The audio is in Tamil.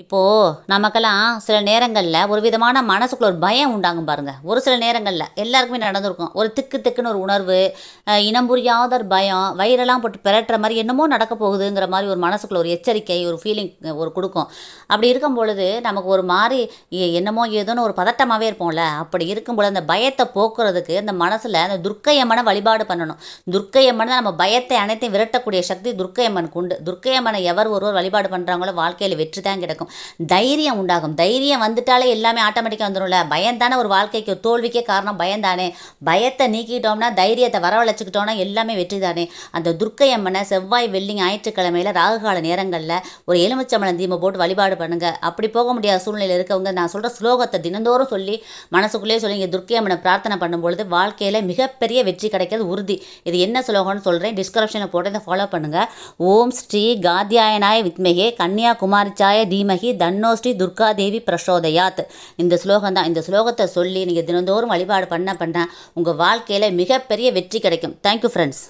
இப்போது நமக்கெல்லாம் சில நேரங்களில் ஒரு விதமான மனசுக்குள்ள ஒரு பயம் உண்டாகும் பாருங்க. ஒரு சில நேரங்களில் எல்லாருக்குமே நடந்திருக்கும். ஒரு திக்கு திக்குன்னு ஒரு உணர்வு இனம் புரியாத ஒரு பயம் வயிறெல்லாம் போட்டு பெரட்டுற மாதிரி என்னமோ நடக்க போகுதுங்கிற மாதிரி ஒரு மனசுக்குள்ள ஒரு எச்சரிக்கை ஒரு ஃபீலிங் ஒரு கொடுக்கும். அப்படி இருக்கும் பொழுது நமக்கு ஒரு மாதிரி என்னமோ ஏதோன்னு ஒரு பதட்டமாகவே இருப்போம்ல. அப்படி இருக்கும் பொழுது அந்த பயத்தை போக்குறதுக்கு அந்த மனசில் அந்த துர்க்கையம்மனை வழிபாடு பண்ணணும். துர்க்கையம்மன் தான் நம்ம பயத்தை அனைத்தையும் விரட்டக்கூடிய சக்தி துர்க்கையம்மனுக்கு உண்டு. துர்க்கையம்மனை எவர் ஒருவர் வழிபாடு பண்ணுறாங்களோ வாழ்க்கையில் வெற்றி தான் கிடக்கும். தைரியம் உண்டாகும். தைரியம் வந்துட்டாலே எல்லாமே ஆட்டோமேட்டிக்காக வந்துடும்ல பயம் தானே ஒரு வாழ்க்கைக்கு தோல்விக்கே காரணம் பயந்தானே பயத்தை நீக்கிட்டோம்னா தைரியத்தை வரவழைச்சிக்கிட்டோம்னா எல்லாமே வெற்றி தானே. அந்த துர்க்கை அம்மனை செவ்வாய் வெள்ளி ஞாயிற்றுக்கிழமையில் ராகுகால நேரங்களில் ஒரு எலுமிச்சம்பளம் தீமை போட்டு வழிபாடு பண்ணுங்கள் அப்படி போக முடியாத சூழ்நிலையில் இருக்கவங்க நான் சொல்கிற ஸ்லோகத்தை தினந்தோறும் சொல்லி மனசுக்குள்ளேயே சொல்லி இங்கே துர்க்கை அம்மனை பிரார்த்தனை பண்ணும்பொழுது வாழ்க்கையில் மிகப்பெரிய வெற்றி கிடைக்கிறது உறுதி. இது என்ன ஸ்லோகம்னு சொல்கிறேன் டிஸ்கிரிப்ஷனில் போட்டு இதை ஃபாலோ பண்ணுங்கள் ஓம் ஸ்ரீ காத்யாயனாய வித்மகே கன்னியாகுமாரிச்சாய தீமகி. தன்னோ ஸ்ரீ துர்கா தேவி பிரசோதயாத். இந்த ஸ்லோகம் தான் இந்த ஸ்லோகத்தை சொல்லி நீங்கள் தினந்தோறும் வழிபாடு பண்ண பண்ண உங்கள் வாழ்க்கையில் மிகப்பெரிய வெற்றி கிடைக்கும். Thank you friends